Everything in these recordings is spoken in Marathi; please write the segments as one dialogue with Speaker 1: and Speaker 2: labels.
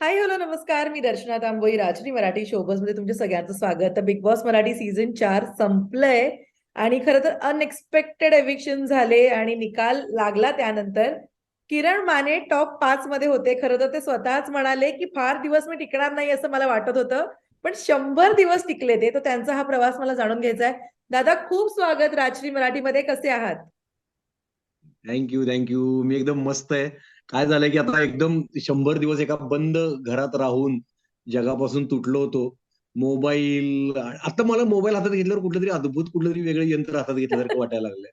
Speaker 1: हाय हॅलो नमस्कार. मी दर्शना तांबोई राजनी मराठी शोबसमध्ये तुमच्या सगळ्यांचं स्वागत. तर बिग बॉस मराठी सीझन चार संपलंय आणि खरं तर अनएक्सपेक्टेड एव्हिक्शन झाले आणि निकाल लागला त्यानंतर. किरण माने टॉप पाच मध्ये होते. खरं तर ते स्वतःच म्हणाले की फार दिवस मी टिकणार नाही असं मला वाटत होतं. पण शंभर दिवस टिकले ते. तर त्यांचा हा प्रवास मला जाणून घ्यायचा आहे दादा खूप स्वागत राजश्री मराठीमध्ये. कसे आहात?
Speaker 2: थँक्यू थँक्यू मी एकदम मस्त आहे. काय झालंय की आता एकदम शंभर दिवस एका बंद घरात राहून जगापासून तुटलो होतो. मोबाईल आता मला मोबाईल हातात घेतल्यावर कुठलं तरी अद्भुत कुठलं तरी वेगळं यंत्र हातात घेतल्यासारखं वाटायला लागलंय.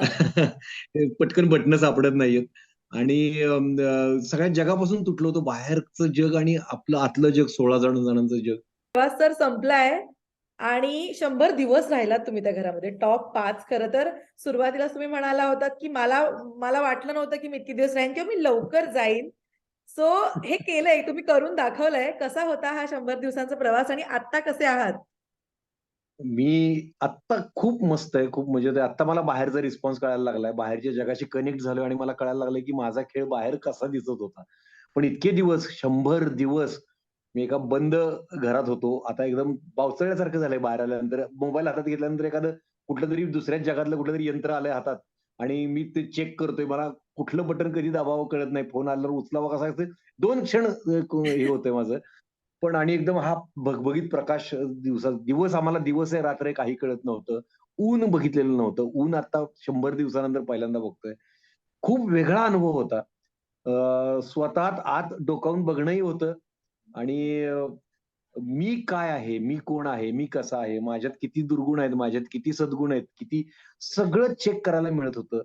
Speaker 2: पटकन बटणं सापडत नाहीयेत आणि सगळ्या जगापासून तुटलो होतो बाहेरचं जग आणि आपलं आतलं जग सोळा जण जणांचं जग.
Speaker 1: प्रवास तर संपलाय. आणि शंभर दिवस राहिलात तुम्ही त्या घरामध्ये. टॉप पाच. खरं तर सुरुवातीला तुम्ही म्हणाला होतात की मला मला वाटलं नव्हतं की मी इतके दिवस राहीन किंवा मी लवकर जाईन. सो हे केलंय. तुम्ही करून दाखवलंय. कसा होता हा शंभर दिवसांचा प्रवास आणि आता कसे आहात?
Speaker 2: मी आत्ता खूप मस्त आहे. खूप म्हणजे मजेत आहे आता मला बाहेरचा रिस्पॉन्स कळायला लागलाय. बाहेरच्या जगाशी कनेक्ट झालो आणि मला कळायला लागलंय की माझा खेळ बाहेर कसा दिसत होता. पण इतके दिवस शंभर दिवस मी एका बंद घरात होतो. आता एकदम पावसाळ्यासारखं झालंय बाहेर आल्यानंतर. मोबाईल हातात घेतल्यानंतर एखादं कुठलं तरी दुसऱ्याच जगातलं कुठलं तरी यंत्र आलंय हातात. आणि मी ते चेक करतोय. मला कुठलं बटन कधी दाबावं कळत नाही. फोन आल्यावर उचलावा कसा दोन क्षण हे होतंय माझं. पण आणि एकदम हा भगभगीत प्रकाश दिवसात दिवस आम्हाला दिवस आहे रात्र आहे काही कळत नव्हतं. ऊन बघितलेलं नव्हतं. ऊन आता शंभर दिवसानंतर पहिल्यांदा बघतोय. खूप वेगळा अनुभव होता. स्वतः स्वतःत आत डोकावून बघणंही होतं. आणि मी काय आहे मी कोण आहे मी कसा आहे माझ्यात किती दुर्गुण आहेत माझ्यात किती सद्गुण आहेत किती सगळं चेक करायला मिळत होतं.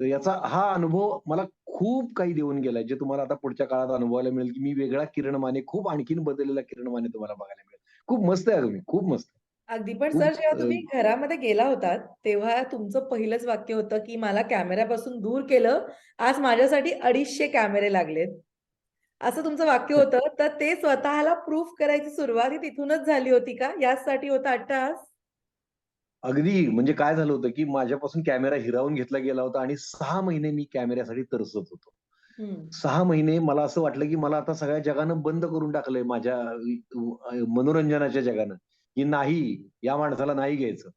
Speaker 2: तर याचा हा अनुभव मला खूप काही देऊन गेलाय जे तुम्हाला आता पुढच्या काळात अनुभवायला मिळेल की मी वेगळा किरण माने खूप आणखीन बदललेला किरण माने तुम्हाला बघायला मिळेल. खूप मस्त आहे तुम्ही खूप मस्त.
Speaker 1: अगदी पण सर जेव्हा तुम्ही घरामध्ये गेला होतात तेव्हा तुमचं पहिलंच वाक्य होतं की मला कॅमेऱ्यापासून दूर केलं आज माझ्यासाठी अडीचशे कॅमेरे लागलेत. असं तुमचं वाक्य होतं. तर ते स्वतःला प्रूफ करायची सुरुवात ही तिथूनच झाली होती का? याचसाठी होता अट्टहास?
Speaker 2: अगदी. म्हणजे काय झालं होतं की माझ्यापासून कॅमेरा हिरावून घेतला गेला होता आणि सहा महिने मी कॅमेऱ्यासाठी तरसत होतो. सहा महिने मला असं वाटलं की मला आता सगळ्या जगानं बंद करून टाकलंय माझ्या मनोरंजनाच्या जगानं. की नाही या माणसाला नाही घ्यायचं.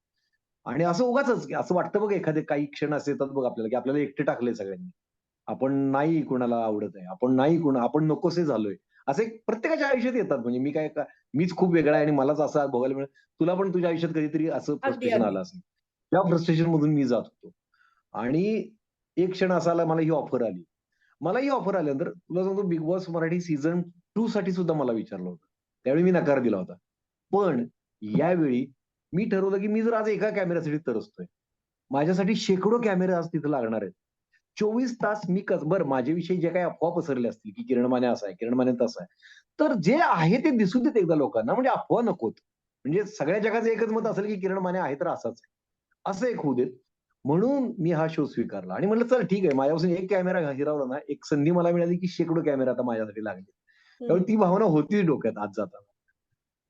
Speaker 2: आणि असं उगाच असं वाटतं बघ एखादे काही क्षण असे येतात बघ आपल्याला की आपल्याला एकटे टाकले सगळ्यांनी. आपण नाही कोणाला आवडत आहे आपण नाही कोणा आपण नकोसे झालोय. असे प्रत्येकाच्या आयुष्यात येतात. म्हणजे मी काय मीच खूप वेगळा आहे आणि मलाच असं बघायला मिळेल. तुला पण तुझ्या आयुष्यात कधीतरी असं फ्रस्ट्रेशन. आलं असेल. त्या फ्रस्ट्रेशन मधून मी जात होतो. आणि एक क्षण असा आला मला ही ऑफर आली. मला ही ऑफर आल्यानंतर तुला सांगतो big boss Marathi season two साठी सुद्धा मला विचारलं होतं. त्यावेळी मी नकार दिला होता. पण यावेळी मी ठरवलं की मी जर आज एका कॅमेऱ्यासाठी तरसतोय माझ्यासाठी शेकडो कॅमेरे आज तिथे लागणार आहेत. चोवीस तास मी कस बरं माझ्याविषयी जे काही अफवा पसरल्या असतील की किरण माने असा आहे किरण माने तसा आहे तर जे आहे ते दिसू देत एकदा लोकांना म्हणजे अफवा नकोत म्हणजे सगळ्या जगाचं एकच मत असेल की किरण माने आहे तर असाच आहे. असं एक होऊ देत. म्हणून मी हा शो स्वीकारला आणि म्हटलं चल ठीक आहे माझ्यापासून एक कॅमेरा हिरावला ना एक संधी मला मिळाली की शेकडो कॅमेरा आता माझ्यासाठी लागले. त्यामुळे ती भावना होती डोक्यात आज जाताना.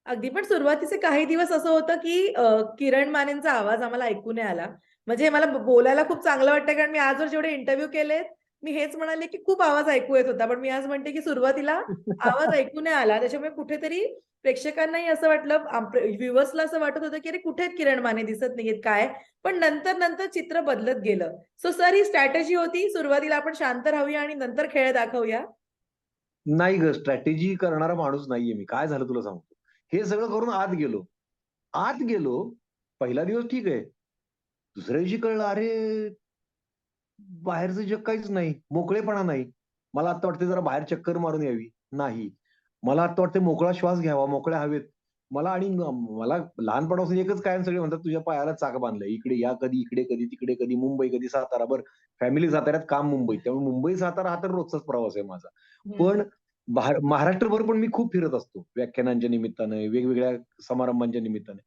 Speaker 1: अगदी पण सुरुवातीचे काही दिवस असं होतं की किरण मानेंचा आवाज आम्हाला ऐकू नाही आला. म्हणजे मला बोलायला खूप चांगलं वाटतं कारण मी आजवर जेवढे इंटरव्ह्यू केलेत मी हेच म्हणाले की खूप आवाज ऐकू येत होता. पण मी आज म्हणते की सुरुवातीला आवाज ऐकू नाही आला. त्याच्यामुळे कुठेतरी प्रेक्षकांनाही असं वाटलं व्ह्युअर्सला असं वाटत होतं की अरे कुठे आहेत किरण माने? दिसत नाहीयेत काय? पण नंतर नंतर चित्र बदलत गेलं. सो सर ही स्ट्रॅटेजी होती. सुरुवातीला आपण शांत राहूया आणि नंतर खेळ दाखवूया.
Speaker 2: नाही ग स्ट्रॅटेजी करणारा माणूस नाहीये मी. काय झालं तुला सांगतो? हे सगळं करून आत गेलो. आत गेलो. पहिला दिवस ठीक आहे. दुसऱ्या दिवशी कळलं अरे बाहेरचं जग काहीच नाही मोकळेपणा नाही. मला आता वाटते जरा बाहेर चक्कर मारून यावी. नाही. मला आता वाटते मोकळा श्वास घ्यावा मोकळ्या हवेत. मला आणि मला लहानपणापासून एकच कायम सगळे म्हणतात तुझ्या पायाला चाक बांधलंय. इकडे या कधी इकडे कधी तिकडे कधी मुंबई कधी सातारा. बरं फॅमिली साताऱ्यात काम मुंबई. त्यामुळे मुंबई सातारा हा तर रोजचाच प्रवास आहे माझा. पण महाराष्ट्रभर पण मी खूप फिरत असतो. व्याख्यानांच्या निमित्ताने वेगवेगळ्या समारंभांच्या निमित्ताने.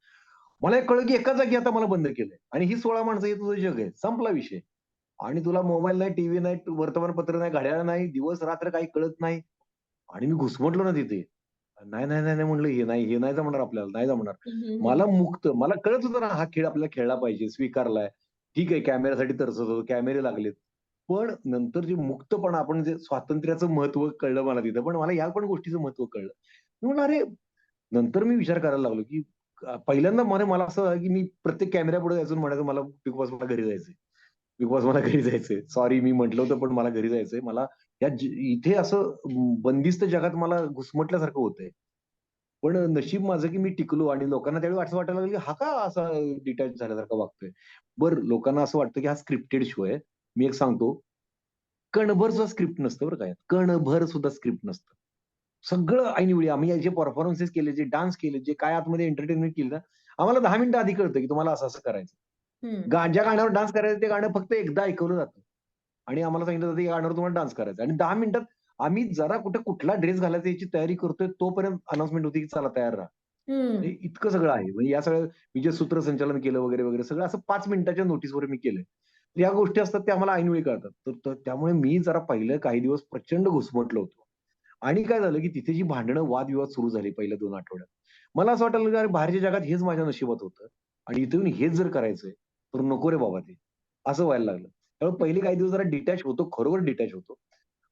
Speaker 2: मला एक कळलं की एका जागी आता मला बंद केलंय. आणि ही सोळा माणसं हे तुझं जग आहे. संपला विषय. आणि तुला मोबाईल नाही टीव्ही नाही वर्तमानपत्र नाही घड्याळ नाही दिवस रात्र काही कळत नाही. आणि मी घुसमटलो ना तिथे. नाही नाही नाही नाही म्हणलं हे नाही हे नाही जमणार आपल्याला नाही जमणार. मला मुक्त मला कळत होतं ना हा खेळ आपल्याला खेळला पाहिजे स्वीकारलाय. ठीक आहे कॅमेऱ्यासाठी तरसत होतो कॅमेरे लागलेत. पण नंतर जे मुक्तपणा आपण जे स्वातंत्र्याचं महत्त्व कळलं मला तिथं. पण मला ह्या पण गोष्टीचं महत्त्व कळलं. मी म्हणलं अरे नंतर मी विचार करायला लागलो, की पहिल्यांदा मला मला असं की मी प्रत्येक कॅमेऱ्यापुढे जायचो म्हणायचं मला बिग बॉस मला घरी जायचंय. बिग बॉस मला घरी जायचंय. सॉरी मी म्हटलं होतं पण मला घरी जायचंय. मला या इथे असं बंदिस्त जगात मला घुसमटल्यासारखं होतंय. पण नशीब माझं, की मी टिकलो आणि लोकांना त्यावेळी असं वाटायला लागलं, की हा का असा डिटॅच झाल्यासारखा वागतोय. बरं लोकांना असं वाटतं, की हा स्क्रिप्टेड शो आहे. मी एक सांगतो, कणभर सुद्धा स्क्रिप्ट नसतं बरं काय कणभर सुद्धा स्क्रिप्ट नसतं. सगळं ऐनवेळी आम्ही जे परफॉर्मन्सेस केले, जे डान्स केले, जे काय आतमध्ये एंटरटेनमेंट केली ना, आम्हाला 10 मिनिटं आधी कळतं, की तुम्हाला असं-असं करायचं.
Speaker 1: हं.
Speaker 2: गा ज्या गाण्यावर डान्स करायचं ते गाणं फक्त एकदा ऐकवलं जातं. आणि आम्हाला सांगितलं जातं, की या गाण्यावर तुम्हाला डान्स करायचा आणि 10 मिनिटात आम्ही जरा कुठे कुठला ड्रेस घालायचा याची तयारी करतोय, तोपर्यंत अनाउन्समेंट होती, की चला तयार राहा. इतकं सगळं आहे. म्हणजे या सगळ्या मी जे सूत्रसंचालन केलं वगैरे, वगैरे सगळं असं 5 मिनिटाच्या नोटीसवर मी केलंय. तर या गोष्टी असतात त्या आम्हाला ऐनवेळी कळतात. तर त्यामुळे मी जरा पहिले काही दिवस प्रचंड घुसमटलो होतो. आणि काय झालं, की तिथे जी भांडणं, वादविवाद सुरू झाले पहिल्या दोन आठवड्यात. मला असं वाटलं की अरे बाहेरच्या जगात हेच माझ्या नशिबात होतं आणि इथे येऊन हेच जर करायचंय, तर नको रे बाबा ते. असं व्हायला लागलं. त्यामुळे पहिले काही दिवस जरा डिटॅच होतो, खरोखर डिटॅच होतो.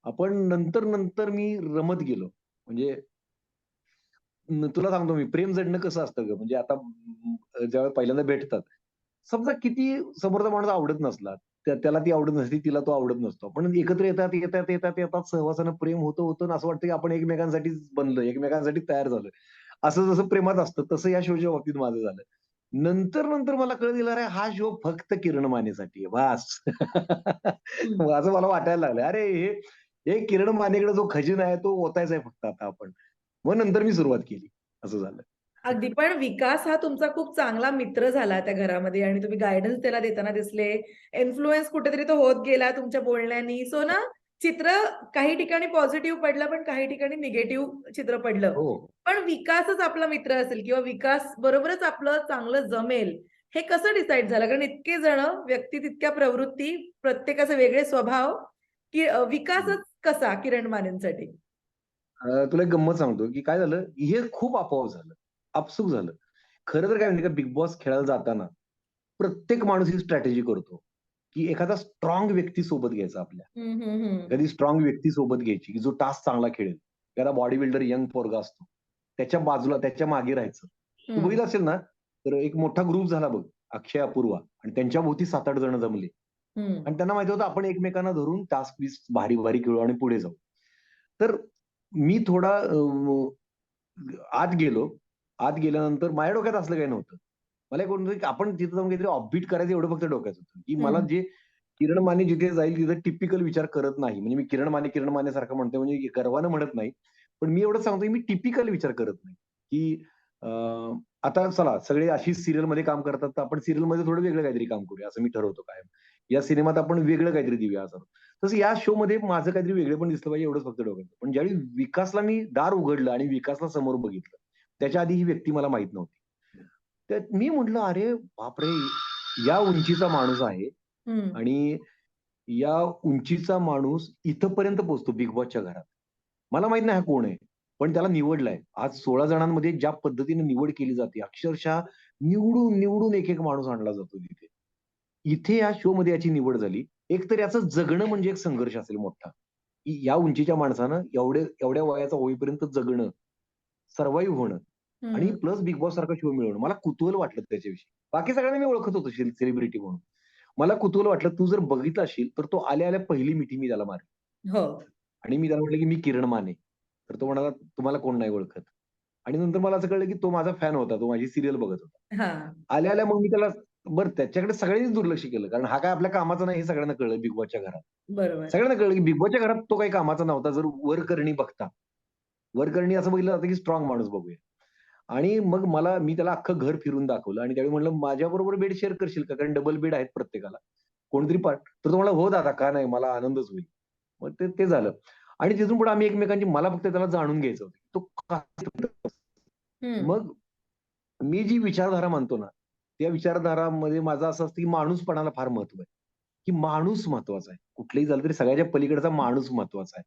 Speaker 2: आपण नंतर-नंतर मी रमत गेलो. म्हणजे तुला सांगतो मी प्रेम जडणं कसं असतं ग म्हणजे आता ज्यावेळेस ज्यावेळेला पहिल्यांदा भेटतात. समजा किती समोरचा माणूस आवडत नसला, त्याला ती आवडत नसते, तिला तो आवडत नसतो. पण एकत्र येतात, येतात, येतात, येतात सहवासानं प्रेम होतं, होतं असं वाटतं, की आपण एकमेकांसाठीच बनलो एकमेकांसाठी तयार झालोय. असं जसं प्रेमात असतं, तसं या शोच्या बाबतीत माझं झालं. नंतर-नंतर मला कळ गेलं, अरे हा शो फक्त किरण मानेसाठी आहे. बास. असं मला वाटायला लागलं. अरे हे हे किरण मानेकडे जो खजिना आहे, तो ओतायचा आहे फक्त आता आपण. मग नंतर मी सुरुवात केली. असं झालं.
Speaker 1: अगदी. पण विकास हा तुमचा खूप चांगला मित्र झाला त्या घरामध्ये आणि तुम्ही गाईडन्स त्याला देताना दिसले. इन्फ्लुअन्स कुठेतरी तो होत गेला तुमच्या बोलण्यानी. सो ना चित्र काही ठिकाणी पॉझिटिव्ह पडलं, पण काही ठिकाणी निगेटिव्ह चित्र पडलं.
Speaker 2: हो.
Speaker 1: पण विकासच आपला मित्र असेल किंवा विकास बरोबरच आपलं चांगलं जमेल, हे कसं डिसाईड झालं? कारण इतके जण व्यक्ती तितक्या प्रवृत्ती, प्रत्येकाचे वेगळे स्वभाव, की विकासच कसा किरण मानेंसाठी?
Speaker 2: तुला एक गंमत सांगतो, की काय झालं, हे खूप आपोआप झालं. आपसूक झालं. खरं तर काय माहिती का, बिग बॉस खेळायला जाताना प्रत्येक माणूस ही स्ट्रॅटेजी करतो, की एखादा स्ट्रॉंग व्यक्ती सोबत घ्यायचा आपल्या. एखादी स्ट्रॉंग व्यक्ती सोबत घ्यायची, की जो टास्क चांगला खेळेल. एखादा बॉडी बिल्डर यंग पोरगा असतो. त्याच्या बाजूला त्याच्यामागे राहायचं. तू. बघितलं असेल ना, तर एक मोठा ग्रुप झाला बघ, अक्षय, अपूर्वा आणि त्यांच्या भोवती 7-8 जण जमले. आणि त्यांना माहिती होतं आपण एकमेकांना धरून टास्क-बिस्क भारी-भारी खेळू आणि पुढे जाऊ. तर मी थोडा आत गेलो. आत गेल्यानंतर माझ्या डोक्यात असलं काही नव्हतं. मला एक वाटलं, की आपण तिथं जाऊन काहीतरी ऑफबीट करायचं एवढं फक्त डोक्यात होतं, की मला
Speaker 1: हं.
Speaker 2: जे किरण माने जिथे जाईल तिथे टिपिकल विचार करत नाही. म्हणजे मी किरण माने, किरण माने सारखं म्हणतोय म्हणजे गर्वानं म्हणत नाही. पण मी एवढंच सांगतोय, मी टिपिकल विचार करत नाही, की अ, आता चला सगळे अशीच सीरियलमध्ये काम करतात, तर आपण सीरियलमध्ये थोडं वेगळं काहीतरी काम करूया, असं मी ठरवतो कायम. या सिनेमात आपण वेगळं काहीतरी देऊया असं. तसं या शोमध्ये माझं काहीतरी वेगळेपण दिसलं पाहिजे एवढंच फक्त डोक्यात. पण ज्यावेळी विकासला मी दार उघडलं आणि विकासला समोर बघितलं, त्याच्या आधी ही व्यक्ती मला माहीत नव्हती. तर मी म्हटलं, "अरे बापरे! या उंचीचा माणूस आहे. आणि या उंचीचा माणूस इथपर्यंत पोहोचतो बिग बॉसच्या घरात. मला माहीत नाही हा कोण आहे, पण त्याला निवडलंय. आज 16 जणांमध्ये ज्या पद्धतीने निवड केली जाते, अक्षरशः निवडून, निवडून एक-एक माणूस आणला जातो तिथे. इथे या शोमध्ये याची निवड झाली. एकतर याचं जगणं म्हणजे एक संघर्ष असेल मोठा, की या उंचीच्या माणसानं एवढे एवढ्या वयाचा होईपर्यंत जगणं, सर्व्हाईव्ह होणं आणि. प्लस बिग बॉस सारखा शो मिळवणं. मला कुतूहल वाटलं त्याच्याविषयी. बाकी सगळ्यांना मी ओळखत होतो सेलिब्रिटी म्हणून. मला कुतूहल वाटलं, तू जर बघितलं असशील, तर तो आल्या-आल्या पहिली मिठी मी त्याला मारली.
Speaker 1: हो.
Speaker 2: आणि मी त्याला म्हटलं, की "मी किरण माने." तर तो म्हणाला, "तुम्हाला कोण नाही ओळखत." आणि नंतर मला असं कळलं, की तो माझा फॅन होता. तो माझी सीरियल बघत होता.
Speaker 1: हां.
Speaker 2: आल्या-आल्या मग मी त्याला बरं त्याच्याकडे सगळ्यांनीच दुर्लक्ष केलं. कारण हा काय आपल्या कामाचा नाही हे सगळ्यांना कळलं बिग बॉसच्या घरात. सगळ्यांना कळलं, की बिग बॉसच्या घरात तो काही कामाचा नव्हता. जर वरकरणी बघता. वरकरणी असं बघितलं जातं, की स्ट्रॉंग माणूस बघूया. आणि मग मला मी त्याला अख्खं घर फिरून दाखवलं आणि त्यावेळी म्हटलं, "माझ्याबरोबर बेड शेअर करशील का? कारण डबल बेड आहेत प्रत्येकाला. कोणतरी पार्ट" तर तो म्हणाला, "हो दादा, का नाही? मला आनंदच होईल." मग ते ते झालं. आणि तिथून पुढे आम्ही एकमेकांची मला फक्त त्याला जाणून घ्यायचं होतं. तो. मग मी जी विचारधारा मानतो ना, त्या विचारधारामध्ये माझं असं असतं, की माणूसपणाला फार महत्त्व आहे. की माणूस महत्त्वाचा आहे. कुठलंही झालं तरी सगळ्याच्या पलीकडचा माणूस महत्त्वाचा आहे.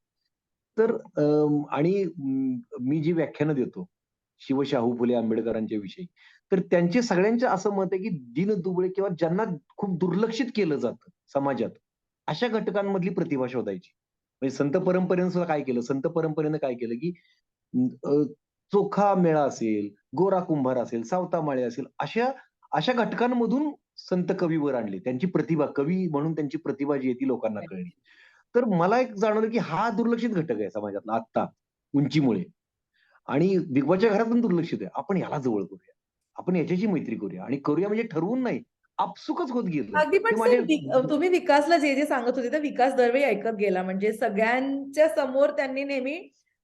Speaker 2: तर आणि मी जी व्याख्यानं देतो, शिव, शाहू, फुले, आंबेडकरांच्या विषयी, तर त्यांचे सगळ्यांचे असं मत आहे, की दिन दुबळे किंवा ज्यांना खूप दुर्लक्षित केलं जातं समाजात, अशा घटकांमधली प्रतिभा शोधायची. म्हणजे संत परंपरेनं सुद्धा काय केलं? संत परंपरेनं काय केलं की चोखा मेळा असेल गोरा कुंभार असेल सावतामाळे असेल अशा अशा घटकांमधून संत कवी वर आणले. त्यांची प्रतिभा कवी म्हणून त्यांची प्रतिभा जी आहे ती लोकांना कळली. तर मला एक जाणवलं की हा दुर्लक्षित घटक आहे समाजातला आत्ता उंचीमुळे. आणि बिगबाच्या घरातून दुर्लक्षित आहे. आपण याला जवळ करूया. आपण याच्याशी मैत्री करूया. आणि करूया म्हणजे ठरवून नाही आपसुकच होत गेलं.
Speaker 1: अगदी पण तुम्ही विकासला जे जे सांगत होते तर विकास दरवेळी ऐकत गेला. म्हणजे सगळ्यांच्या समोर त्यांनी नेहमी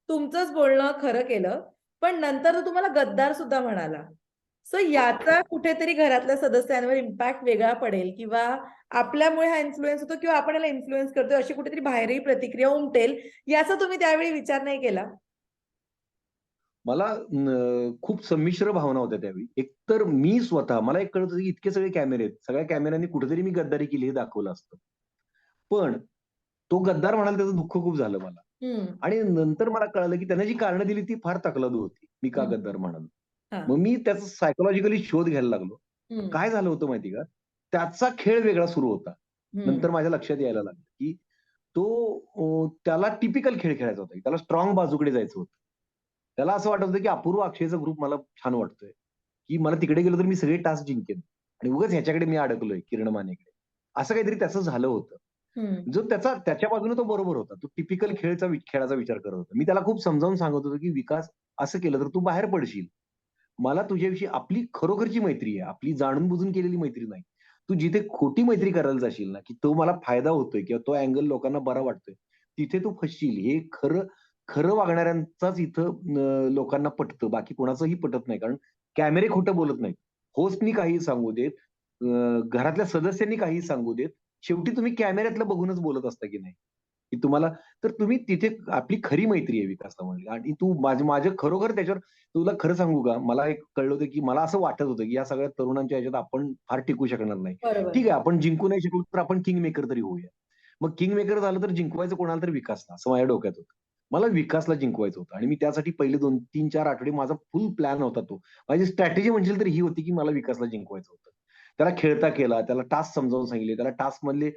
Speaker 1: तुमचंच बोलणं खरं केलं. पण नंतर तो तुम्हाला गद्दार सुद्धा म्हणाला. सो याचा कुठेतरी घरातल्या सदस्यांवर इम्पॅक्ट वेगळा पडेल किंवा आपल्यामुळे हा इन्फ्लुएन्स होतो किंवा आपण याला इन्फ्लुएन्स करतोय अशी कुठेतरी बाहेरही प्रतिक्रिया उमटेल याचा तुम्ही त्यावेळी विचार नाही केला?
Speaker 2: मला खूप संमिश्र भावना होत्या त्यावेळी. एकतर मी स्वतः मला एक कळत होतं की इतके सगळे कॅमेरे आहेत. सगळ्या कॅमेऱ्यांनी कुठेतरी मी गद्दारी केली हे दाखवलं असतं. पण तो गद्दार म्हणाल त्याचं दुःख खूप झालं मला. आणि नंतर मला कळलं की त्याने जी कारणं दिली ती फार तकलादू होती. मी का. गद्दार म्हणालो
Speaker 1: हा.
Speaker 2: मग मी त्याचा सायकोलॉजिकली शोध घ्यायला लागलो. काय झालं होतं माहिती का? त्याचा खेळ वेगळा सुरू होता. नंतर माझ्या लक्षात यायला लागलं की तो अं, त्याला टिपिकल खेळ खेळायचा होता. त्याला स्ट्रॉंग बाजूकडे जायचं होतं. त्याला असं वाटत होतं की अपूर्व अक्षयचा ग्रुप मला छान वाटतोय. की मला तिकडे गेलो तर मी सगळे टास्क जिंकेन. आणि उगाच ह्याच्याकडे मी अडकलोय किरण मानेकडे. असं काहीतरी त्याचं झालं होतं. जो त्याचा त्याच्या बाजूने तो बरोबर होता. तो टिपिकल खेळचा खेळाचा विचार करत होता. मी त्याला खूप समजावून सांगत होतो की विकास असं केलं तर तू बाहेर पडशील. मला तुझ्याविषयी आपली खरोखरची मैत्री आहे. आपली जाणून बुजून केलेली मैत्री नाही. तू जिथे खोटी मैत्री करायला जाशील ना की तो मला फायदा होतोय किंवा तो अँगल लोकांना बरा वाटतोय तिथे तू फसशील. हे खरं खरं वागणाऱ्यांचाच इथं लोकांना पटतं. बाकी कोणाचंही पटत नाही. कारण कॅमेरे खोटं बोलत नाहीत. होस्टनी काही सांगू देत अं, घरातल्या सदस्यांनी काही सांगू देत शेवटी तुम्ही कॅमेऱ्यातलं बघूनच बोलत असता की नाही? की तुम्हाला तर तुम्ही तिथे आपली खरी मैत्री आहे विकासला म्हणली आणि तू माझं माझं खरोखर त्याच्यावर तुला खरं सांगू का? मला एक कळलं होतं की मला असं वाटत होतं की या सगळ्या तरुणांच्या ह्याच्यात आपण फार टिकू शकणार नाही. ठीक आहे आपण जिंकू नाही शकलो तर आपण किंग मेकर तरी होऊया. मग किंग मेकर झालं तर जिंकवायचं कोणाला तरी विकासला असं माझ्या डोक्यात होतं. मला विकासला जिंकवायचं होतं. आणि मी त्यासाठी पहिले दोन तीन चार आठवडे माझा फुल प्लॅन होता तो. माझी स्ट्रॅटेजी म्हणशील तर ही होती की मला विकासला जिंकवायचं होतं. त्याला खेळता केला त्याला टास्क समजावून सांगितले त्याला टास्क मधले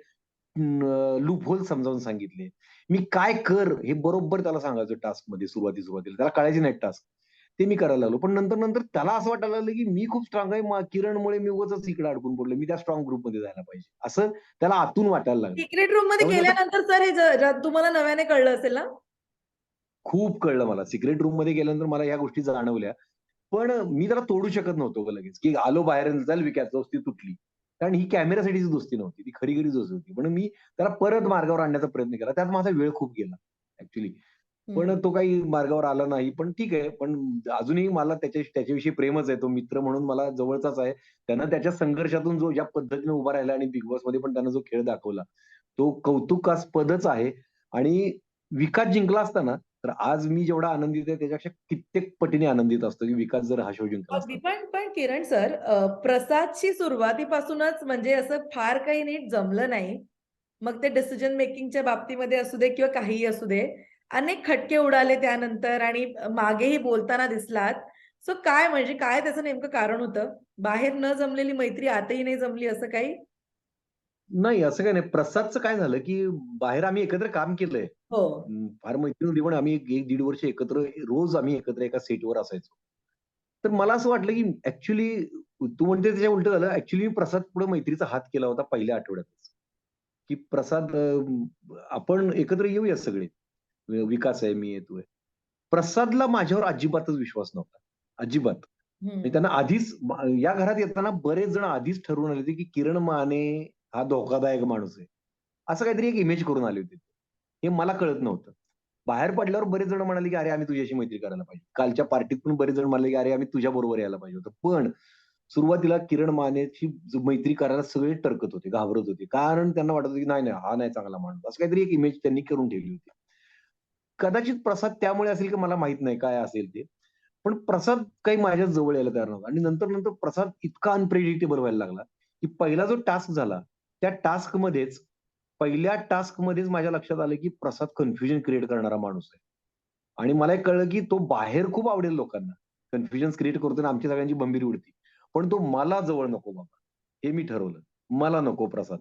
Speaker 2: लूप होल समजावून सांगितले. मी काय कर हे बरोबर त्याला सांगायचं टास्कमध्ये सुरुवाती सुरुवातीला. त्याला कळायचे नाही टास्क ते मी करायला लागलो. पण नंतर नंतर त्याला असं वाटायला लागलं की मी खूप स्ट्रॉंग आहे. मा- किरणमुळे मी उगाच इकडे अडकून पडलो. मी त्या स्ट्रॉंग ग्रुपमध्ये जायला पाहिजे. असं त्याला आतून वाटायला लागलं.
Speaker 1: सिक्रेट
Speaker 2: रूममध्ये
Speaker 1: गेल्यानंतर सर हे तुम्हाला नव्याने कळलं असेल ना?
Speaker 2: खूप कळलं मला. सिक्रेट रूममध्ये गेल्यानंतर मला या गोष्टी जाणवल्या. पण मी त्याला तोडू शकत नव्हतो लगेच. की आलो बाहेर चल विकास तुटली. कारण ही कॅमेऱ्यासाठीची दोस्ती नव्हती. ती खरी खरी दोस्ती होती. पण मी त्याला परत मार्गावर आणण्याचा प्रयत्न केला. त्यात माझा वेळ खूप गेला ऍक्च्युली पण. तो काही मार्गावर आला नाही. पण ठीक आहे. पण अजूनही मला त्याच्या त्याच्याविषयी प्रेमच आहे. तो मित्र म्हणून मला जवळचाच आहे. त्यानं त्याच्या संघर्षातून जो ज्या पद्धतीने उभा राहिला आणि बिग बॉसमध्ये पण त्यानं जो खेळ दाखवला तो कौतुकास्पदच आहे. आणि विकास जिंकला असताना तर आज मी जेवढा आनंदित आहे त्याच्यापेक्षा कित्येक पटीने आनंदित असतो की विकास जर हा शो जिंकला
Speaker 1: पण पण किरण सर प्रसादची सुरुवातीपासूनच म्हणजे असं फार काही नीट जमलं नाही. मग ते डिसिजन मेकिंगच्या बाबतीमध्ये असू दे किंवा काहीही असू दे अनेक खटके उडाले त्यानंतर आणि मागेही बोलताना दिसलात. सो काय म्हणजे काय त्याचं नेमकं कारण होतं? बाहेर न जमलेली मैत्री आताही नाही जमली असं काही?
Speaker 2: नाही असं काही नाही. प्रसादचं काय झालं की बाहेर आम्ही एकत्र काम केलंय.
Speaker 1: हो.
Speaker 2: फार मैत्रीण होती पण आम्ही एक दीड वर्ष एकत्र रोज आम्ही एकत्र एका सेटवर असायचो. तर मला असं वाटलं की ऍक्च्युली तू म्हणते त्याच्या उलट झालं ऍक्च्युली प्रसाद पुढे मैत्रीचा हात केला होता पहिल्या आठवड्यातच. की प्रसाद अं, आपण एकत्र येऊया सगळे. विकास आहे मी येतोय प्रसादला माझ्यावर अजिबातच विश्वास नव्हता. अजिबात. त्यांना आधीच या घरात येताना बरेच जण आधीच ठरवून आले होते की किरण माने हा धोकादायक माणूस आहे. असं काहीतरी एक इमेज करून आली होती. हे मला कळत नव्हतं. बाहेर पडल्यावर बरेच जण म्हणाले की अरे आम्ही तुझ्याशी मैत्री करायला पाहिजे. कालच्या पार्टीत पण बरेच जण म्हणाले की अरे आम्ही तुझ्या बरोबर यायला पाहिजे होतं. पण सुरुवातीला किरण मानेची मैत्री करायला सगळे टरकत होते घाबरत होते. कारण त्यांना वाटत होतं की नाही नाही हा नाही चांगला माणूस. असं काहीतरी एक इमेज त्यांनी करून ठेवली होती. कदाचित प्रसाद त्यामुळे असेल की मला माहीत नाही काय असेल ते. पण प्रसाद काही माझ्या जवळ यायला तयार नव्हता. आणि नंतर नंतर प्रसाद इतका अनप्रेडिक्टेबल व्हायला लागला की पहिला जो टास्क झाला त्या टास्क मध्येच पहिल्या टास्क मध्येच माझ्या लक्षात आलं की प्रसाद कन्फ्युजन क्रिएट करणारा माणूस आहे. आणि मला एक कळलं की तो बाहेर खूप आवडेल लोकांना. कन्फ्युजन क्रिएट करतो आणि आमची सगळ्यांची बंबीर उडती. पण तो मला जवळ नको बाबा. हे मी ठरवलं. मला नको प्रसाद.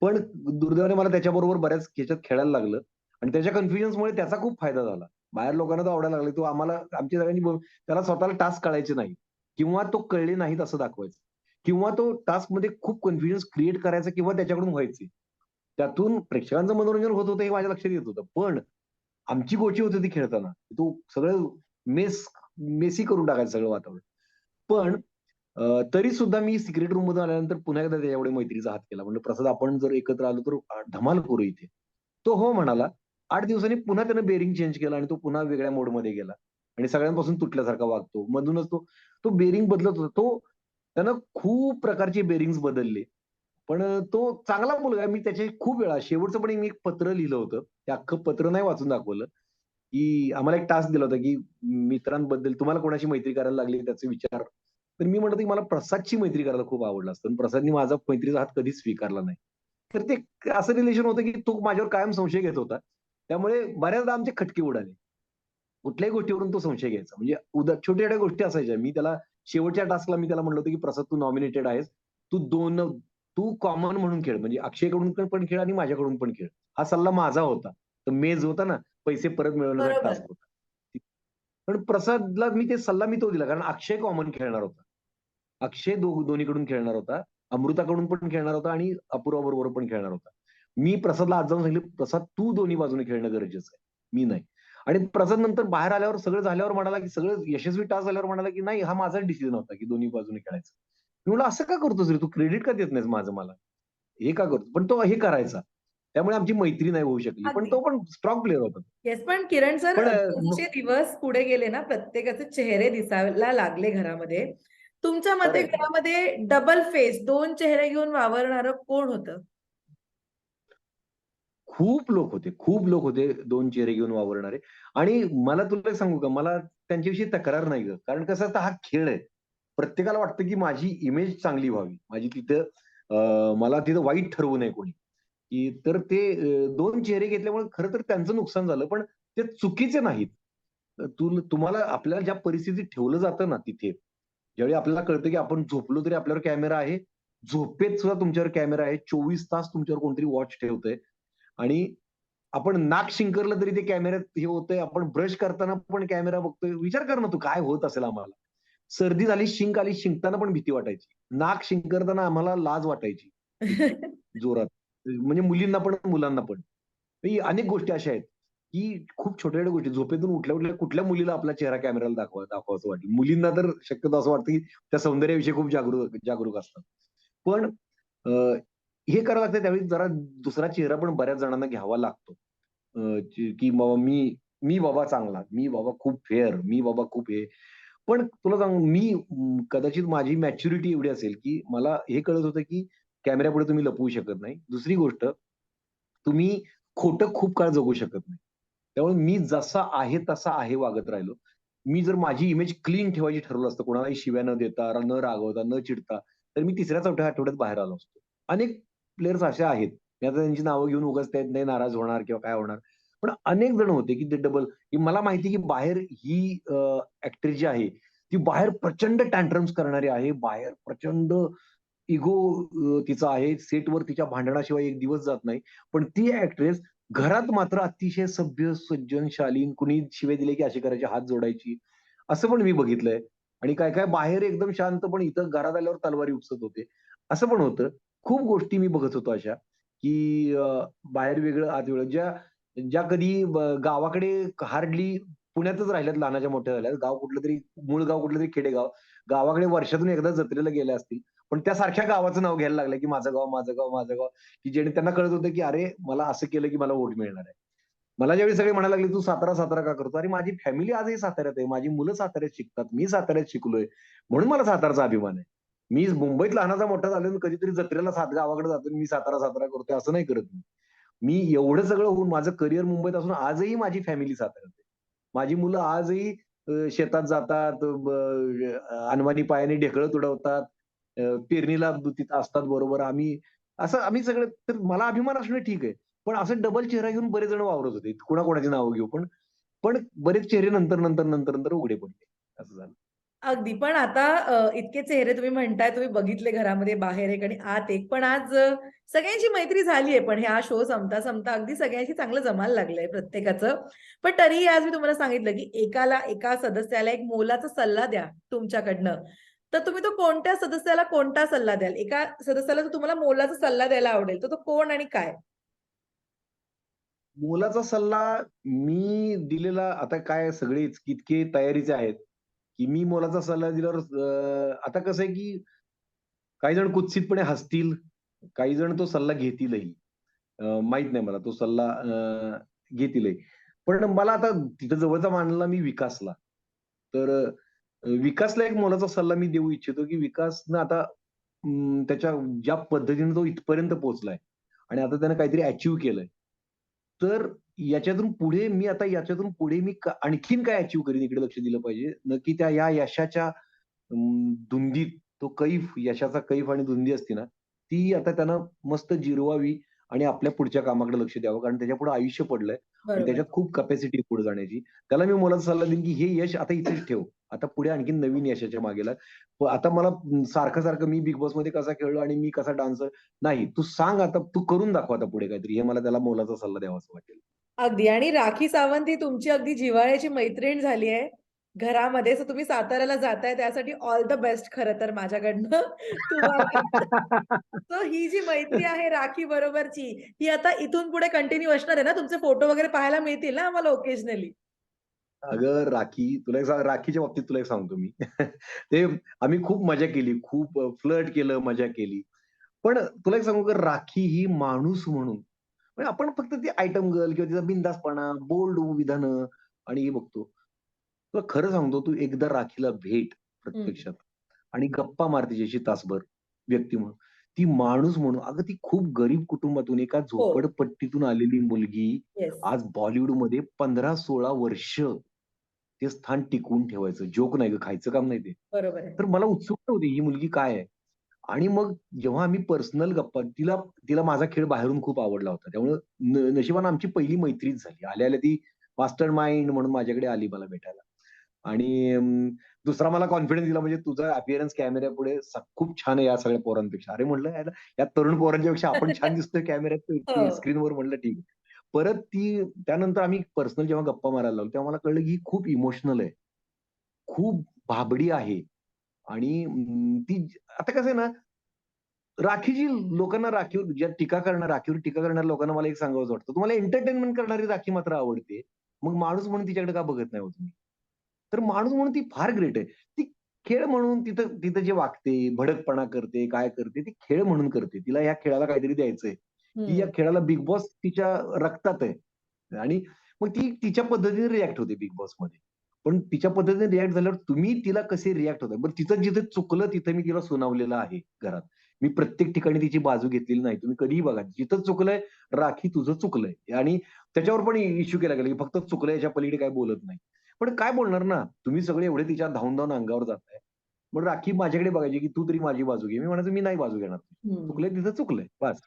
Speaker 2: पण दुर्दैवाने मला त्याच्याबरोबर बऱ्याच ह्याच्यात खेळायला लागलं. आणि त्याच्या कन्फ्युजन्समुळे त्याचा खूप फायदा झाला. बाहेर लोकांना तो आवडायला लागला. तो आम्हाला आमच्या सगळ्यांची त्याला स्वतःला टास्क कळायचे नाही. किंवा तो कळले नाहीत असं दाखवायचं. किंवा तो टास्कमध्ये खूप कन्फ्युजन्स क्रिएट करायचा किंवा त्याच्याकडून व्हायचे. त्यातून प्रेक्षकांचं मनोरंजन होत होतं हे माझ्या लक्षात येत होतं. पण आमची गोची होती ती खेळताना. तो सगळं मेस मेसी करून टाकायचं सगळं वातावरण. पण तरी सुद्धा मी सिक्रेट रूम मधून आल्यानंतर पुन्हा एकदा त्याच्याकडे मैत्रीचा हात केला. म्हणजे "प्रसाद आपण जर एकत्र आलो तर धमाल करू इथे." तो हो म्हणाला. आठ दिवसांनी पुन्हा त्यानं बेअरिंग चेंज केला आणि तो पुन्हा वेगळ्या मोडमध्ये गेला आणि सगळ्यांपासून तुटल्यासारखा वागतो. मधूनच तो तो बेअरिंग बदलत होता. तो त्यानं खूप प्रकारचे बेरिंग्स बदलले. पण अ, तो चांगला मुलगा आहे. मी त्याचे खूप वेळा शेवटचं पण मी एक पत्र लिहिलं होतं. ते अख्खं पत्र नाही वाचून दाखवलं, की आम्हाला एक टास्क दिला होता, की मित्रांबद्दल तुम्हाला कोणाशी मैत्री करायला लागली त्याचे विचार. तर मी म्हणतो की मला प्रसादची मैत्री करायला खूप आवडलं असतं. पण प्रसादनी माझा मैत्रीचा हात कधीच स्वीकारला नाही. तर ते असं रिलेशन होतं, की तो माझ्यावर कायम संशय घेत होता. त्यामुळे बऱ्याचदा आमचे खटके उडाले. कुठल्याही गोष्टीवरून तो संशय घ्यायचा. म्हणजे उदा छोट्या-छोट्या गोष्टी असायच्या. मी त्याला शेवटच्या टास्कला मी त्याला म्हटलं होतं, की "प्रसाद तू नॉमिनेटेड आहेस. तू 2 तू कॉमन म्हणून खेळ. म्हणजे अक्षयकडून पण खेळ आणि माझ्याकडून पण खेळ." हा सल्ला माझा होता. तर मेज होता ना, पैसे परत मिळवण्याचा. टास्क होता. पण प्रसादला मी ते सल्ला मी तो दिला. कारण अक्षय कॉमन खेळणार होता. अक्षय दो दोन्हीकडून खेळणार होता. अमृताकडून पण खेळणार होता आणि अपूर्वा बरोबर पण खेळणार होता. मी प्रसादला आज जाऊन सांगितलं, "प्रसाद तू दोन्ही बाजूने खेळणं गरजेचं आहे. मी नाही." आणि प्रसाद नंतर बाहेर आल्यावर सगळं झाल्यावर म्हणाला, की सगळं यशस्वी टास्क झाल्यावर म्हणाला, की "नाही हा माझाच डिसिजन होता, की दोन्ही बाजूने खेळायचं." मी म्हटलं, "असं का करतोस रे तू? क्रेडिट का देत नाहीस माझं मला? हे का करतो?" पण तो हे करायचा. त्यामुळे आमची मैत्री नाही होऊ शकली. पण. तो पण स्ट्रॉंग प्लेयर होता.
Speaker 1: येस, पण किरण सर दिवस पुढे गेले ना, प्रत्येकाचे चेहरे दिसायला लागले घरामध्ये. तुमच्या मते. घरामध्ये डबल फेस 2 चेहरे घेऊन वावरणारं कोण होतं?
Speaker 2: खूप लोक होते. खूप लोक होते दोन चेहरे घेऊन वावरणारे आणि मला तुला सांगू का, मला त्यांच्याविषयी तक्रार नाही ग कारण कसं असतं हा खेळ आहे. प्रत्येकाला वाटतं, की माझी इमेज चांगली व्हावी. माझी तिथं मला तिथं वाईट ठरवू नये कोणी. की तर ते दोन चेहरे घेतल्यामुळे खरं तर त्यांचं नुकसान झालं. पण ते चुकीचे नाहीत. तू तुम्हाला आपल्याला ज्या परिस्थितीत ठेवलं जातं ना तिथे, ज्यावेळी आपल्याला कळतं, की आपण झोपलो तरी आपल्यावर कॅमेरा आहे. झोपेत सुद्धा तुमच्यावर कॅमेरा आहे. 24 तास तुमच्यावर कोणतरी वॉच ठेवतंय आणि आपण नाक शिंकरलं तरी ते कॅमेऱ्यात हे होतंय. आपण ब्रश करताना पण कॅमेरा बघतोय. विचार कर ना तू काय होत असेल आम्हाला. सर्दी झाली, शिंक आली, शिंकताना पण भीती वाटायची. नाक शिंकरताना आम्हाला लाज वाटायची. जोरात. म्हणजे मुलींना पण, मुलांना पण. ही अनेक गोष्टी अशा आहेत, की खूप छोट्या-छोट्या गोष्टी झोपेतून उठल्या-उठल्या कुठल्या मुलीला आपला चेहरा कॅमेराला दाखवा दाखवावासं वाटेल. मुलींना तर शक्यतो असं वाटतं, की त्या सौंदर्याविषयी खूप जागरूक जागरूक असतात. पण अ, हे करावं लागतं त्यावेळी जरा दुसरा चेहरा पण बऱ्याच जणांना घ्यावा लागतो. की बाबा मी मी बाबा चांगला, मी बाबा खूप फेअर, मी बाबा खूप हे. पण तुला सांग मी कदाचित माझी मॅच्युरिटी एवढी असेल, की मला हे कळत होतं, की कॅमेऱ्यापुढे तुम्ही लपवू शकत नाही. दुसरी गोष्ट, तुम्ही खोटं खूप काळ जगू शकत नाही. त्यामुळे मी जसा आहे तसा आहे वागत राहिलो. मी जर माझी इमेज क्लीन ठेवायची ठरवलं असतं, कोणालाही शिव्या न देता, न रागवता, न चिडता, तर मी तिसऱ्या-चौथ्या आठवड्यात बाहेर आलो असतो. अनेक प्लेयर्स अशा आहेत. मी आता त्यांची नावं घेऊन उगाच येत नाही नाराज होणार किंवा काय होणार. पण अनेक जण होते, की ते डबल मला माहिती की बाहेर ही ऍक्ट्रेस जी आहे, ती बाहेर प्रचंड टँट्रम्स करणारी आहे. बाहेर प्रचंड इगो तिचा आहे. सेटवर तिच्या भांडणाशिवाय एक दिवस जात नाही. पण ती ऍक्ट्रेस घरात मात्र अतिशय सभ्य, सज्जनशालीन कुणी शिवे दिले की अशी करायची, हात जोडायची. असं पण मी बघितलंय. आणि काय-काय बाहेर एकदम शांत, पण इथं घरात आल्यावर तलवारी उपसत होते. असं पण होतं. खूप गोष्टी मी बघत होतो अशा, की बाहेर वेगळं, आत वेगळं. ज्या ज्या कधी गावाकडे हार्डली पुण्यातच राहिल्यात, लहानाच्या मोठ्या झाल्यात. गाव कुठलं तरी, मूळ गाव कुठलं तरी खेडेगाव. गावाकडे वर्षातून एकदा जत्रेला गेले असतील. पण त्या सारख्या गावाचं नाव घ्यायला लागलं, की माझं गाव, माझं गाव, माझं गाव. की जेणे त्यांना कळत होतं, की अरे मला असं केलं, की मला वोट मिळणार आहे. मला ज्यावेळी सगळे म्हणायला लागले, "तू सातारा, सातारा का करतो?" अरे माझी फॅमिली आजही साताऱ्यात आहे. माझी मुलं साताऱ्यात शिकतात. मी साताऱ्यात शिकलोय. म्हणून मला सातारचा अभिमान आहे. मी मुंबईत लहानाचा मोठा झालो कधीतरी जत्रेला सात गावाकडे जातो मी सातारा, सातारा करतोय असं नाही करत मी. मी एवढं सगळं होऊन माझं करिअर मुंबईत असून आजही माझी फॅमिली साताऱ्यात माझी मुलं आजही शेतात जातात, ब अनवाणी पायाने ढेकळं तुडवतात. पेरणीला तिथं असतात बरोबर. आम्ही असं आम्ही सगळं तर मला अभिमान असणं ठीक आहे. पण असं डबल चेहरा घेऊन बरेच जण वावरत होते. कोणाकोणाची नावं घेऊ. पण पण बरेच चेहरे नंतर, नंतर, नंतर, नंतर उघडे पडले. असं झालं.
Speaker 1: अगदी. पण आता अ, इतके चेहरे तुम्ही म्हणताय, तुम्ही बघितले घरामध्ये बाहेर एक आणि आत एक. पण आज अ, सगळ्यांची मैत्री झालीये. पण हा शो संपता-संपता अगदी सगळ्यांशी चांगलं जमायला लागलंय प्रत्येकाचं. पण तरीही आज मी तुम्हाला सांगितलं, की एकाला एका सदस्याला एक मोलाचा सल्ला द्या तुमच्याकडनं. तर तुम्ही तो कोणत्या सदस्याला कोणता सल्ला द्याल? एका सदस्याला जर तुम्हाला मोलाचा सल्ला द्यायला आवडेल, तर तो कोण आणि काय?
Speaker 2: मोलाचा सल्ला मी दिलेला आता काय सगळेच इतके तयारीचे आहेत, की मी मोलाचा सल्ला दिल्यावर आता कसं आहे, की काही जण कुत्सितपणे हसतील, काही जण तो सल्ला घेतीलही. माहीत नाही मला तो सल्ला घेतीलही. पण मला आता तिथं जवळचा मानला मी विकासला. तर विकासला एक मोलाचा सल्ला मी देऊ इच्छितो, की विकासनं आता त्याच्या ज्या पद्धतीने तो इथपर्यंत पोहोचलाय आणि आता त्यानं काहीतरी अचीव्ह केलंय. तर याच्यातून पुढे मी आता याच्यातून पुढे मी आणखीन काय अचीव्ह करीन इकडे लक्ष दिलं पाहिजे. नक्की त्या या यशाच्या धुंदीत तो कैफ, यशाचा कैफ आणि धुंदी असते ना, ती आता त्यानं मस्त जिरवावी आणि आपल्या पुढच्या कामाकडे लक्ष द्यावं. कारण त्याच्यापुढे आयुष्य पडलंय आणि. त्याच्यात खूप कॅपॅसिटी पुढे जाण्याची. त्याला मी मोलाचा सल्ला देईन, की हे यश आता इथेच ठेव. आता पुढे आणखीन नवीन यशाच्या मागे लाग. प आता मला सारखं-सारखं मी बिग बॉसमध्ये कसा खेळलो आणि मी कसा डान्सर नाही. तू सांग आता तू करून दाखव आता पुढे काहीतरी. हे मला त्याला मोलाचा सल्ला द्यावासा वाटेल.
Speaker 1: अगदी आणि राखी सावंत ही तुमची अगदी जिव्हाळ्याची मैत्रीण झाली आहे घरामध्ये. सो तुम्ही साताऱ्याला जाताय त्यासाठी ऑल द बेस्ट खरं तर माझ्याकडनं तुम्हाला. सो ही जी मैत्री आहे राखी बरोबरची, ही आता इथून पुढे कंटिन्यू असणार आहे ना? तुमचे फोटो वगैरे पाहायला मिळतील ना आम्हाला ओकेजनली?
Speaker 2: अगं राखी, तुला एक सांग राखीच्या बाबतीत तुला एक सांगतो मी. ते आम्ही खूप मजा केली. खूप फ्लर्ट केलं, मजा केली. पण तुला एक सांगू का राखी ही माणूस म्हणून म्हणजे आपण फक्त ती आयटम गर्ल किंवा तिचा बिनधास्तपणा, बोल्ड विधानं आणि हे बघतो. तुला खरं सांगतो तू एकदा राखीला भेट. प्रत्यक्षात आणि गप्पा मार तिच्याशी तासभर व्यक्ती म्हणून. ती माणूस म्हणून अगं ती खूप गरीब कुटुंबातून एका
Speaker 1: हो.
Speaker 2: झोपडपट्टीतून आलेली मुलगी. आज बॉलिवूडमध्ये 15-16 वर्ष ते स्थान टिकवून ठेवायचं. जोक नाही गं, खायचं काम नाही ते. तर मला उत्सुकता होती ही मुलगी काय आहे? आणि मग जेव्हा आम्ही पर्सनल गप्पा तिला तिला माझा खेळ बाहेरून खूप आवडला होता. त्यामुळे न नशिबाने आमची पहिली मैत्रीच झाली. आल्या-आल्या ती मास्टर माइंड म्हणून माझ्याकडे आली मला भेटायला. आणि अं, दुसरा मला कॉन्फिडन्स दिला म्हणजे तुझा अपीअरन्स कॅमेऱ्यापुढे स खूप छान आहे या सगळ्या पोरांपेक्षा. अरे म्हटलं याला या तरुण पोरांच्यापेक्षा आपण छान दिसतोय कॅमेऱ्यात
Speaker 1: हो.
Speaker 2: स्क्रीनवर म्हटलं ठीक आहे. परत ती त्यानंतर आम्ही पर्सनल जेव्हा गप्पा मारायला लागलो, तेव्हा मला कळलं की ही खूप इमोशनल आहे. खूप भाबडी आहे आणि ती आता कसं आहे ना, राखीची लोकांना राखीवर ज्या टीका करणार राखीवर टीका करणाऱ्या लोकांना मला एक सांगावसं वाटतं. तुम्हाला एंटरटेनमेंट करणारी राखी मात्र आवडते. मग माणूस म्हणून तिच्याकडे का बघत नाही हो तुम्ही? तर माणूस म्हणून ती फार ग्रेट आहे. ती खेळ म्हणून तिथं तिथं जे वागते, भडकपणा करते, काय करते, ती खेळ म्हणून करते. तिला या खेळाला काहीतरी द्यायचंय. ती या. खेळाला बिग बॉस तिच्या रक्तात आहे आणि मग ती तिच्या पद्धतीने रिएक्ट होते बिग बॉसमध्ये. पण तिच्या पद्धतीने रिएक्ट झाल्यावर तुम्ही तिला कसे रिएक्ट होताय? बरं तिचं जिथं चुकलं तिथं मी तिला सुनावलेलं आहे घरात. मी प्रत्येक ठिकाणी तिची बाजू घेतलेली नाही. तुम्ही कधीही बघा. जिथं चुकलंय, राखी तुझं चुकलंय आणि त्याच्यावर पण इश्यू केला गेला, की फक्त चुकलंय याच्या पलीकडे काही बोलत नाही. पण काय बोलणार ना? तुम्ही सगळे एवढे तिच्या धावून-धावून अंगावर जाताय. मग राखी माझ्याकडे बघायची, की तू तरी माझी बाजू घे. मी म्हणायचो मी नाही बाजू घेणार. चुकलंय तिथं चुकलंय. बास.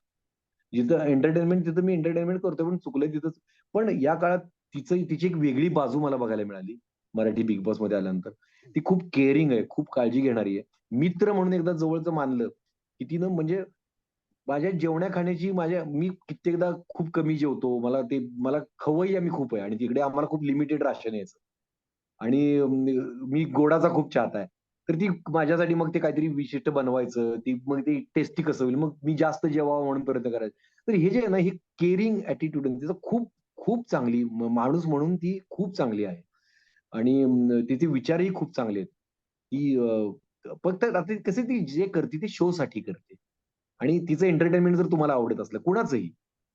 Speaker 2: जिथं एंटरटेनमेंट तिथं मी एंटरटेनमेंट करतोय, पण चुकलंय तिथंच. पण या काळात तिचं तिची एक वेगळी बाजू मला बघायला मिळाली. मराठी बिग बॉसमध्ये आल्यानंतर. ती खूप केअरिंग आहे, खूप काळजी घेणारी आहे. मित्र म्हणून एकदा जवळचं मानलं, की तिनं म्हणजे माझ्या जेवण्या-खाण्याची माझ्या मी कित्येकदा खूप कमी जेवतो. मला ते मला खवई आम्ही खूप आहे आणि तिकडे आम्हाला खूप लिमिटेड राशन यायचं. आणि मी गोडाचा खूप चाहता आहे. तर ती माझ्यासाठी मग ते काहीतरी विशिष्ट बनवायचं. ती मग ते टेस्टी कसं होईल? मग मी जास्त जेवावं म्हणून प्रयत्न करायचं तर हे जे आहे ना, हे केअरिंग अॅटिट्यूड तिचं खूप खूप चांगली माणूस म्हणून ती खूप चांगली आहे. आणि तिचे विचारही खूप चांगले आहेत. ती फक्त आता कसं ती जे करते ते शोसाठी करते. आणि तिचं एंटरटेनमेंट जर तुम्हाला आवडत असलं कुणाचंही,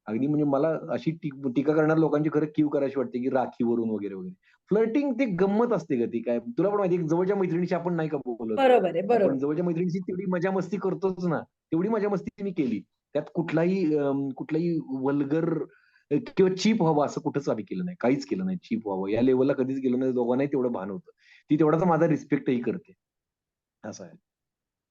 Speaker 2: अगदी म्हणजे मला अशी टीका करणाऱ्या लोकांची खरं कीव करावीशी वाटते, की राखीवरून वगैरे, वगैरे. फ्लर्टिंग ती गंमत असते का ती काय? तुला पण माहिती जवळच्या मैत्रिणीशी आपण नाही का बोलत.
Speaker 1: बरोबर बरोबर.
Speaker 2: जवळच्या मैत्रिणीशी तेवढी मजा-मस्ती करतोच ना. तेवढी मजा-मस्ती मी केली. त्यात कुठलाही कुठलाही वल्गर किंवा चीप व्हावं असं कुठंच आम्ही केलं नाही. काहीच केलं नाही चीप व्हावं. या लेव्हलला कधीच गेलो नाही. दोघांनाही तेवढं भान होतं. ती तेवढाच माझा रिस्पेक्टही करते. असं आहे.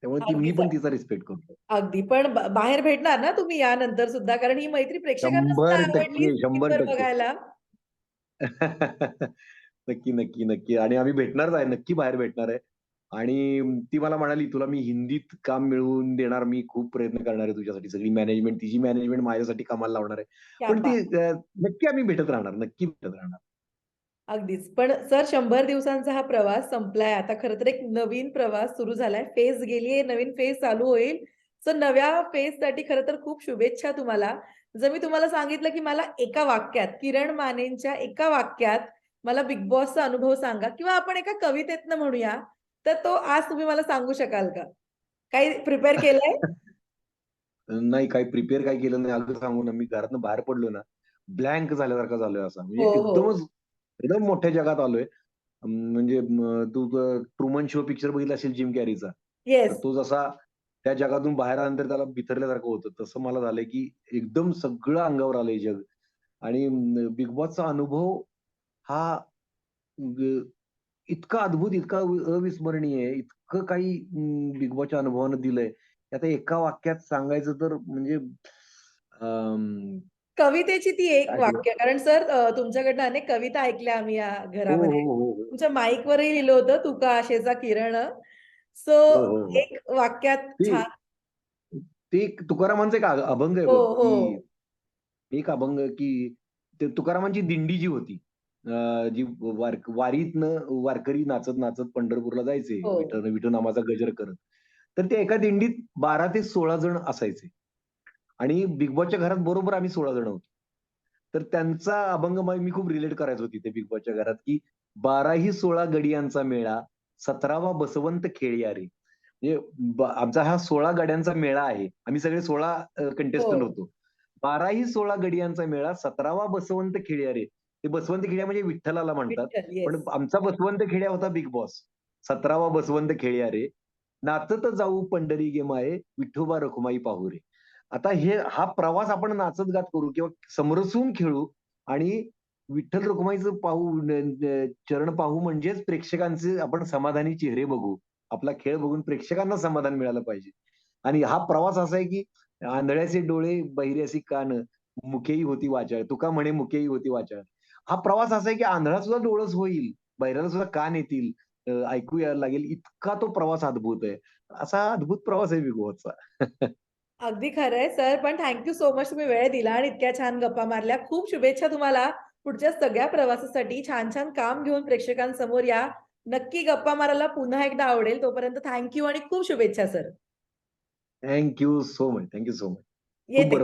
Speaker 2: त्यामुळे ती मी. पण तिचा रिस्पेक्ट करतो.
Speaker 1: अगदी. पण बाहेर भेटणार ना तुम्ही यानंतर सुद्धा? कारण ही मैत्री प्रेक्षकांना सुद्धा
Speaker 2: 100%
Speaker 1: आवडली स्क्रीनवर
Speaker 2: 100%
Speaker 1: बघायला.
Speaker 2: नक्की, नक्की, नक्की. आणि आम्ही भेटणारच आहे. नक्की बाहेर भेटणार आहे. आणि ती मला म्हणाली, "तुला मी हिंदीत काम मिळवून देणार. मी खूप प्रयत्न करणार आहे तुझ्यासाठी. सगळी मॅनेजमेंट, तिची मॅनेजमेंट माझ्यासाठी कामाला लावणार आहे."
Speaker 1: क्या
Speaker 2: पण ती! अ, नक्की आम्ही भेटत राहणार. नक्की भेटत राहणार.
Speaker 1: अगदीच. पण सर 100 दिवसांचा हा प्रवास संपलाय. आता खरं तर एक नवीन प्रवास सुरू झालाय. फेज गेलीये, नवीन फेज चालू होईल. सो नव्या फेजसाठी खरं तर खूप शुभेच्छा तुम्हाला. जर मी तुम्हाला सांगितलं, की मला एका वाक्यात किरण मानेंच्या एका वाक्यात मला बिग बॉसचा अनुभव सांगा किंवा आपण एका कवितेतनं म्हणूया, तर तो आज तुम्ही मला सांगू शकाल का? काही प्रिपेअर केलंय?
Speaker 2: नाही काही प्रिपेअर काही केलं नाही. अगदी सांगू ना, मी घरातनं बाहेर पडलो ना, ब्लँक झाल्यासारखा झालोय असा. म्हणजे
Speaker 1: हो, हो.
Speaker 2: एकदमच एकदम मोठ्या जगात आलोय. अं, म्हणजे म तू ट्रुमन शो पिक्चर बघितला असेल जिम कॅरीचा. तर
Speaker 1: येस.
Speaker 2: तो जसा त्या जगातून बाहेर आल्यानंतर त्याला बिथरल्यासारखं होतं. तसं मला झालंय, की एकदम सगळं अंगावर आलंय जग. आणि बिग बॉसचा अनुभव हा इतका अद्भुत, इतका अविस्मरणीय आहे. इतकं काही बिग बॉसच्या अनुभवानं दिलंय. की आता एका वाक्यात सांगायचं तर म्हणजे
Speaker 1: कवितेची ती एक वाक्य कारण सर तुमच्याकडनं अनेक कविता ऐकल्या आम्ही या घरामध्ये.
Speaker 2: हो, हो, हो.
Speaker 1: तुमच्या माईकवरही लिहिलं होतं, "तुका आशेचा किरण." सो. एक वाक्यात
Speaker 2: ते
Speaker 1: छान
Speaker 2: ते तुकारामांचा एक अभंग आहे. एक अभंग की तुकारामांची दिंडी जी होती, जी वार वारीतनं वारकरी नाचत-नाचत पंढरपूरला जायचे.
Speaker 1: हो.
Speaker 2: विठू विठू नामाचा गजर करत. तर त्या एका दिंडीत 12 ते 16 जण असायचे. आणि बिग बॉसच्या घरात बरोबर आम्ही 16 जण होतो. तर त्यांचा अभंग म मी खूप रिलेट करायचो तिथे बिग बॉसच्या घरात, की "बाराही 16 गडियांचा मेळा, 17वा बसवंत खेळिया रे." म्हणजे आमचा हा 16 गड्यांचा मेळा आहे. आम्ही सगळे 16 अ, कंटेस्टंट
Speaker 1: हो.
Speaker 2: होतो. "बाराही 16 गडियांचा मेळा, 17वा बसवंत खेळिया रे." ते बसवंत खेळिया म्हणजे विठ्ठलाला म्हणतात.
Speaker 1: विठ्ठल.
Speaker 2: पण
Speaker 1: येस.
Speaker 2: आमचा बसवंत खेळिया होता बिग बॉस. 17वा बसवंत खेळिया रे, नाचत जाऊ पंढरी गे माये, विठोबा रखुमाई पाहू रे. आता हे हा प्रवास आपण नाचत-गात करू किंवा समरसून खेळू आणि विठ्ठल रखुमाईचं पाहू न न चरण पाहू म्हणजेच प्रेक्षकांचे आपण समाधानी चेहरे बघू. आपला खेळ बघून प्रेक्षकांना समाधान मिळालं पाहिजे. आणि हा प्रवास असा आहे, की "आंधळ्याचे डोळे, बहिऱ्यासी कान, मुकेही होती वाचाळ." तुका म्हणे मुकेही होती वाचाळ. हा प्रवास असा आहे, की आंधळा सुद्धा डोळस होईल, बहिऱ्याला सुद्धा कान येतील, ऐकू यायला लागेल. इतका तो प्रवास अद्भुत आहे. असा अद्भुत प्रवास आहे बॉसचा.
Speaker 1: अगदी खरंय सर. पण थँक यू सो मच तुम्ही वेळ दिला आणि इतक्या छान गप्पा मारल्या. खूप शुभेच्छा तुम्हाला पुढच्या सगळ्या प्रवासासाठी. छान-छान काम घेऊन प्रेक्षकांसमोर या. नक्की गप्पा मारायला पुन्हा एकदा आवडेल. तोपर्यंत थँक यू आणि खूप शुभेच्छा sir.
Speaker 2: Thank you so much. Thank you so much. खूप